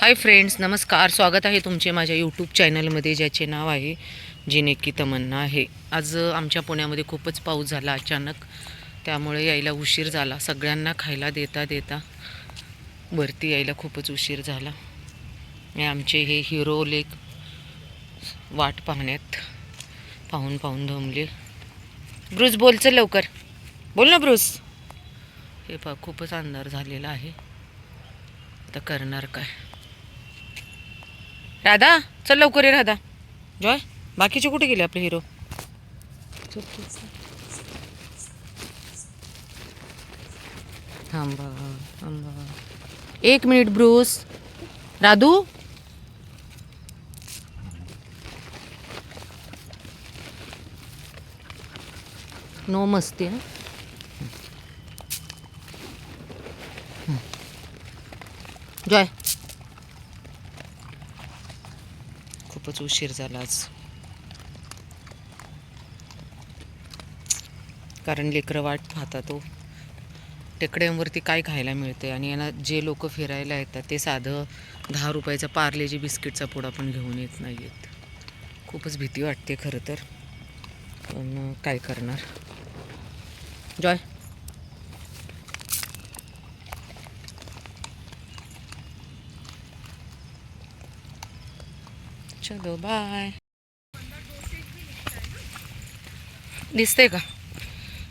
Hi friends नमस्कार. स्वागत आहे तुमचे माझ्या यूट्यूब चॅनलमध्ये ज्याचे नाव आहे जिनेकी तमन्ना आहे. आज आमच्या पुण्यामध्ये खूपच पाऊस झाला अचानक. त्यामुळे यायला उशीर झाला. सगळ्यांना खायला देता देता वरती यायला खूपच उशीर झाला. आणि आमचे हे हिरो लेक वाट पाहण्यात पाहून पाहून धमले ब्रुस बोलचं लवकर. बोल ना ब्रुस. हे पा खूपच अंधार झालेला आहे. आता करणार काय? राधा चल लवकर ये राधा. जॉय बाकीचे कुठे गेले आपले हिरो थांबा थांबा. एक मिनिट ब्रूस. राधू? नो मस्ती हं? जॉय. खूपच उशीर झाला आज. कारण लेकरं वाट पाहता तो हो. टेकड्यांवरती काय खायला मिळते आणि यांना जे लोक फिरायला येतात ते साधं दहा रुपयाचा पार्लेजी बिस्किटचा पुडा पण घेऊन येत नाही आहेत खूपच भीती वाटते खरं तर. पण काय करणार? जॉय? चलो बाय दिसते का?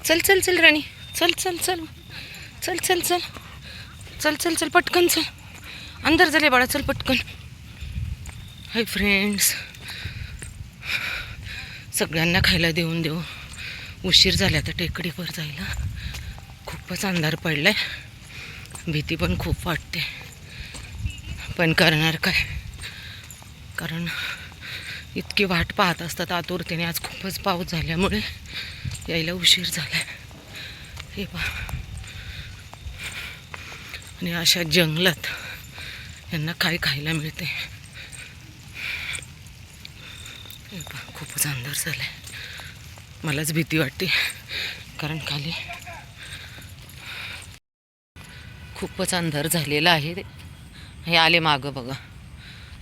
चल चल चल राणी. चल चल चल. चल चल चल. चल चल चल पटकन चल. अंदर झाले बाळा चल पटकन. हाय फ्रेंड्स सगळ्यांना खायला देऊन देऊ. उशीर झाला तर टेकडीवर जायला. खूपच अंधार पडला आहे भीती पण खूप वाटते. पण करणार काय? कारण इतकी वाट पाहत असतात आतुरतेने. आज खूपच पाऊस झाल्यामुळे यायला उशीर झाला हे पा आणि अशा जंगलात यांना काय खायला मिळते? हे पा खूपच अंधार झाला आहे मलाच भीती वाटते. कारण खाली खूपच अंधार झालेला आहे. हे आले मागं बघा.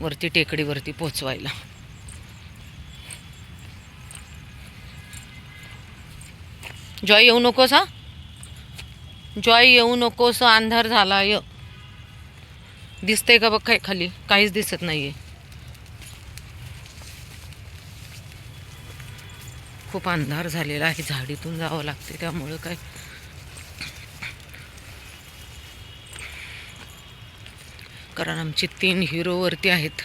वरती टेकडीवरती पोचवायला. जॉय येऊ नकोस हा? जॉय येऊ नकोस अंधार झाला य दिसतंय का बघ काय खाली? काहीच दिसत नाहीये. खूप अंधार झालेला आहे. झाडीतून जावं लागते त्यामुळं काय कारण आमचे तीन हिरोवरती आहेत.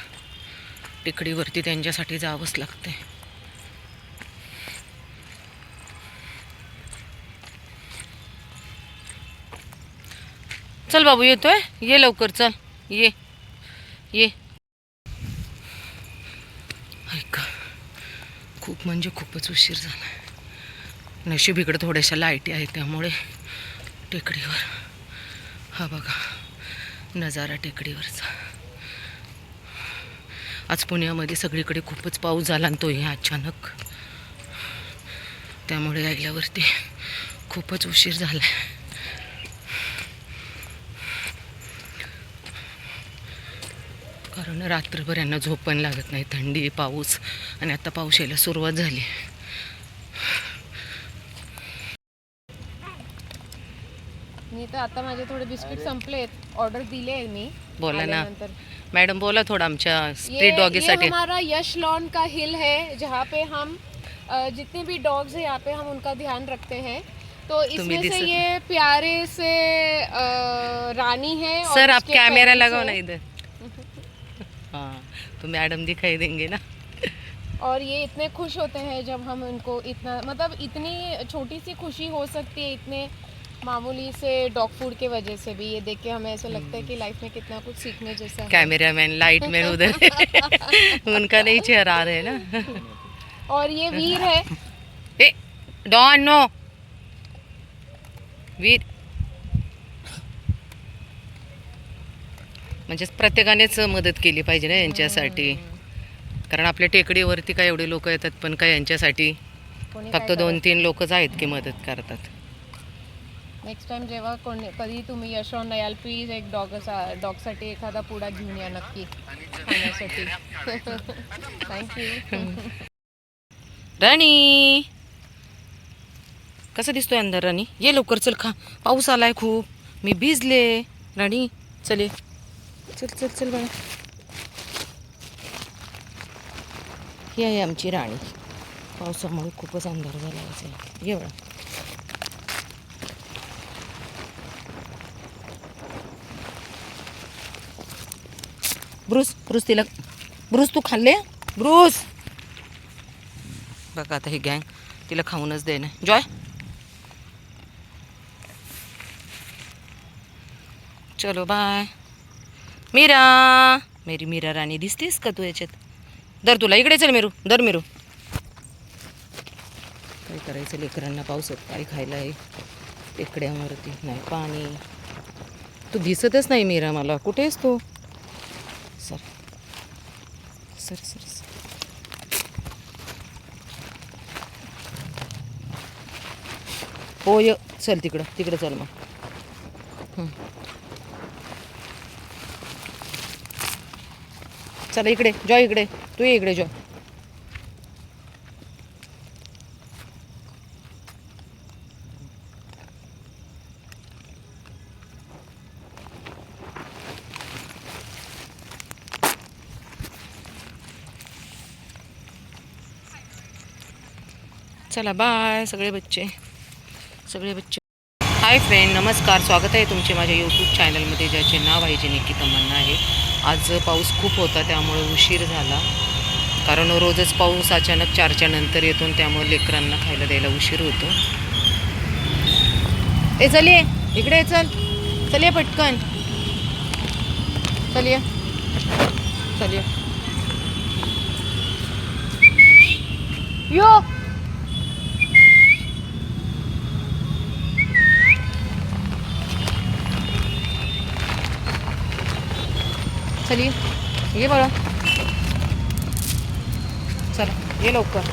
टेकडीवरती त्यांच्यासाठी जावंच लागते चल बाबू येतोय? ये लवकर चल. ये. ये. ऐका खूप म्हणजे खूपच उशीर झाला नशीब इकडे थोड्याशा लाईटी आहेत त्यामुळे टेकडीवर. हा बघा. नजारा टेकडीवरचा. आज पुण्यामध्ये सगळीकडे खूपच पाऊस झाला आणि हे अचानक. त्यामुळे यायल्यावरती खूपच उशीर झाला कारण रात्रभर यांना झोप पण लागत नाही थंडी पाऊस आणि आता पाऊस यायला सुरुवात झाली. तर आता माझे थोडे बिस्किट संपलेत. ऑर्डर दिले आहे मी. बोला ना. आल्यानंतर. मॅडम बोला थोडं आमच्या ये स्ट्रीट ये डॉगीसाठी हमारा यश लॉन का हिल है जहाँ पे हम अ, जितने भी डॉग्स हैं यहाँ पे हम उनका ध्यान रखते हैं। तो इसमें से दिसत- ये प्यारे से अ, रानी है और सर आप उसके कैमरा parents लगाओ ना हैं। इधर। हाँ तो मैडम दिखाई देंगे ना। और ये इतने खुश होते हैं जब हम उनको इतना मतलब इतनी छोटी सी खुशी हो सकती है इतने मामूली से डॉग फूड के वजह से भी ये देख के हमें ऐसा लगता है कि लाइफ में कितना कुछ सीखने जैसा है। कैमरामैन लाइट मैन उधर। उनका नहीं चेहरा आ रहा है ना। और ये वीर है। ए डॉन नो वीर। म्हणजे प्रत्येकानेच मदत केली पाहिजे ना यांच्यासाठी. कारण आपल्या टेकडीवरती काय एवढे लोक येतात पण काय यांच्यासाठी? कोणी फक्त दोन तीन लोकच आहेत की मदत करतात. करत- नेक्स्ट टाइम जेव्हा कोण कधी तुम्ही यशवंत याल प्लीज एक डॉग डॉगसाठी एखादा पुडा घेऊन या नक्की. खाण्यासाठी. थँक्यू राणी! कसं दिसतोय अंदर राणी? ये लवकर चल खा. पाऊस आलाय खूप. मी भिजले. राणी चल ये. चल चल चल बाळा. ही आहे आमची राणी. पावसामुळे खूपच अंधार झाला आहे. ये बाळा. ब्रुस ब्रुस तिला. ब्रुस तू खाल्ले? ब्रुस! बघा आता ही गँग तिला खाऊनच दे ना. जॉय चलो बाय मीरा! मेरी मीरा राणी दिसतेस का तू याच्यात? दर तुला इकडे चल मेरू. दर मेरू. काय करायचं लेकरांना पावसात? काय खायला आहे? टेकड्यावरती. नाही पाणी. तू दिसतच नाही मीरा मला. कुठे आहेस तू? सर सर सर हो य चल तिकडं तिकडं चल मग. चला इकडे जॉय इकडे तू ये इकडे जॉय. चला बाय सगळे बच्चे. सगळे बच्चे. हाय फ्रेंड नमस्कार. स्वागत आहे तुमचे माझ्या यूट्यूब चॅनलमध्ये ज्याचे नाव आहे जे निकी तमन्ना आहे. आज पाऊस खूप होता त्यामुळे उशीर झाला. कारण रोजच पाऊस अचानक चारच्या नंतर येतो त्यामुळे लेकरांना खायला द्यायला उशीर होतो. ए चल ये. इकडे चल. चल ये पटकन. चल ये. चल ये. यो! चलिए ये. बघा चला ये लवकर.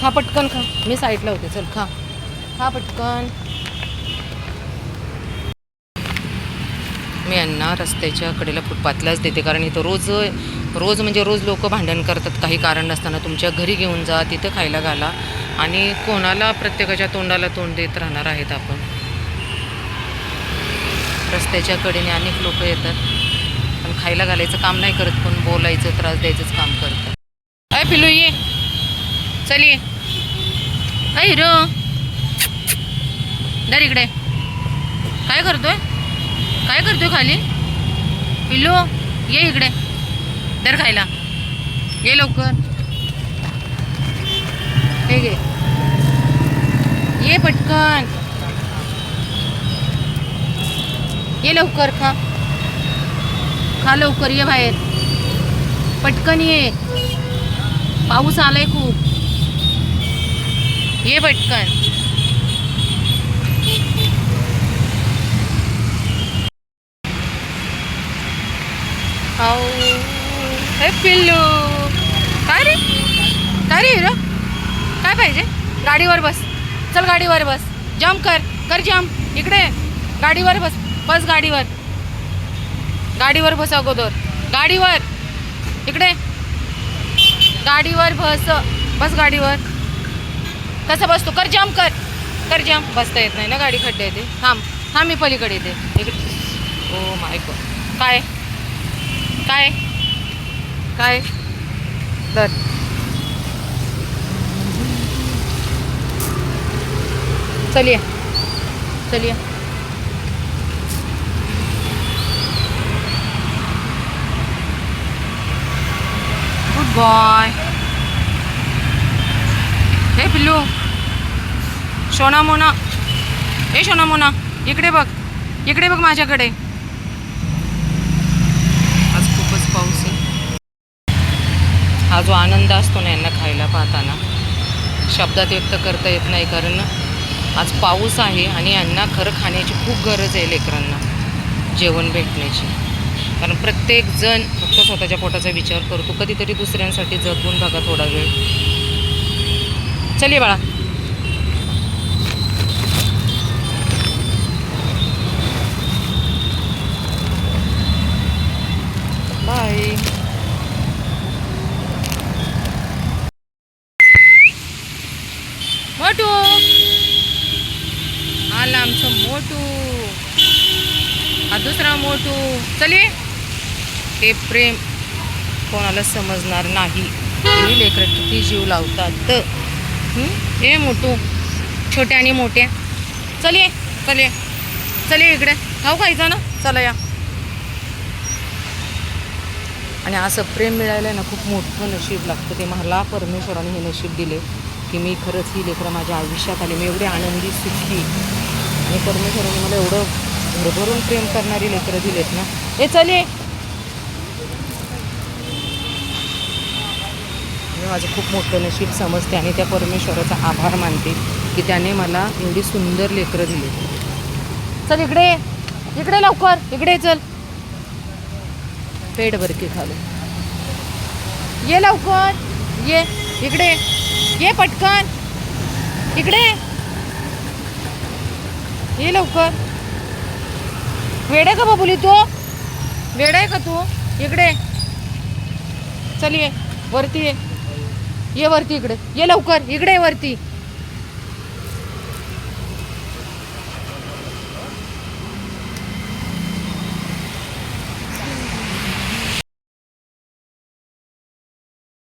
खा पटकन खा. मी साईडला होते. चल खा. खा पटकन. मी यांना रस्त्याच्या कडेला फुटपाथलाच देते कारण इथं रोज रोज म्हणजे रोज लोक भांडण करतात. काही कारण नसताना तुमच्या घरी घेऊन जा तिथं खायला घाला. आणि कोणाला प्रत्येकाच्या तोंडाला तोंड देत राहणार आहेत आपण. रस्त्याच्या कडेने अनेक लोक येतात. पण खायला घालायचं काम नाही करत पण बोलायचं त्रास द्यायचंच काम करतात. अय पिलू ये. चल ये. अय हिरो दर इकडे. काय करतोय? काय करतोय खाली? पिल्लू ये इकडे. दर खायला. ये लवकर. हे घे. ये पटकन. ये लवकर खा. खा लवकर ये बाहेर. पटकन ये. पाऊस आलाय खूप. ये पटकन. हे पिल्लू. काय रे? काय रे हिरो? काय पाहिजे? गाडीवर बस. चल गाडीवर बस. जम्प कर. कर जम्प इकडे. गाडीवर बस. बस गाडीवर. गाडीवर बस अगोदर. गाडीवर. इकडे. गाडीवर बस. बस गाडीवर. कसं बसतो? कर जम्प कर. कर जम्प बसता येत नाही ना गाडी खड्डे येते थांब. थांब मी पलीकडे येते. इकडे. ओ माय गॉड काय? काय? काय? दर चलिए चलिए बॉय हे पिल्लू सोना मोना हे सोना मोना इकडे बघ इकडे बघ माझ्याकडे आज खूपच पाऊस आहे. हा जो आनंद असतो ना यांना खायला पाहताना. शब्दात व्यक्त करता येत नाही कारण आज पाऊस आहे आणि यांना खरं खाण्याची खूप गरज आहे लेकरांना. जेवण भेटण्याची. कारण प्रत्येक जण फक्त स्वतःच्या पोटाचा विचार करतो. कधीतरी दुसऱ्यांसाठी जगून बघा थोडा वेळ. चलिये बाळा. बाय मोटू. आला आमचं मोटू. हा दुसरा मोटू. चलिये ते प्रेम कोणाला समजणार नाही. ही लेकरं किती जीव लावतात तर हे? मोठू छोट्या आणि मोठ्या. चलिये चलिये चलिये इकडे. खाऊ खायचा ना? चला या. आणि असं प्रेम मिळायला ना खूप मोठं नशीब लागतं. ते मला परमेश्वराने हे नशीब दिले की मी खरंच ही लेकरं माझ्या आयुष्यात आली. मी एवढी आनंदी सुखी. आणि परमेश्वराने मला एवढं भरभरून प्रेम करणारी लेकरं दिलेत ना. हे चले माझं खूप मोठं नशीब समजते आणि त्या परमेश्वराचा आभार मानते की त्याने मला एवढी सुंदर लेकरं दिली. चल इकडे इकडे लवकर. इकडे चल. पेट बरकी खाली. ये लवकर. ये. इकडे ये. पटकन. इकडे ये. लवकर. वेड आहे का बाबुली तू? वेड आहे का तू? इकडे चल ये. वरती ये. ये वरती इकडे. ये लवकर. इकडे वरती.